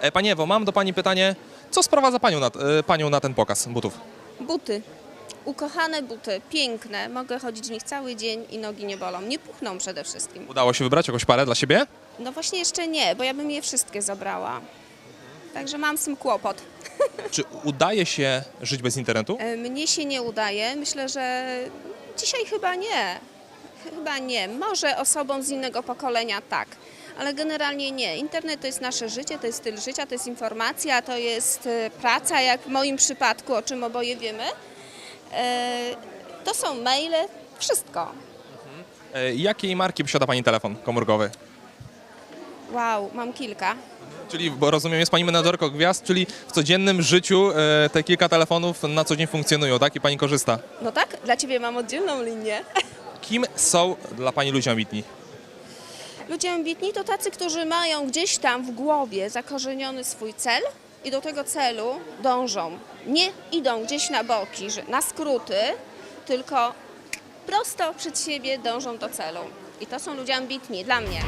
E, Pani Ewo, mam do Pani pytanie, co sprowadza Panią na, e, Panią na ten pokaz butów? Buty. Ukochane buty, piękne. Mogę chodzić w nich cały dzień i nogi nie bolą. Nie puchną przede wszystkim. Udało się wybrać jakąś parę dla siebie? No właśnie jeszcze nie, bo ja bym je wszystkie zabrała. Także mam z tym kłopot. Czy udaje się żyć bez internetu? E, Mnie się nie udaje. Myślę, że dzisiaj chyba nie. Chyba nie. Może osobom z innego pokolenia tak, ale generalnie nie. Internet to jest nasze życie, to jest styl życia, to jest informacja, to jest e, praca, jak w moim przypadku, o czym oboje wiemy. E, To są maile, wszystko. E, Jakiej marki posiada Pani telefon komórkowy? Wow, mam kilka. Czyli, bo rozumiem, jest Pani menadżerką gwiazd, czyli w codziennym życiu e, te kilka telefonów na co dzień funkcjonują, tak? I Pani korzysta. No tak, dla Ciebie mam oddzielną linię. Kim są dla Pani ludzie ambitni? Ludzie ambitni to tacy, którzy mają gdzieś tam w głowie zakorzeniony swój cel i do tego celu dążą. Nie idą gdzieś na boki, na skróty, tylko prosto przed siebie dążą do celu. I to są ludzie ambitni dla mnie.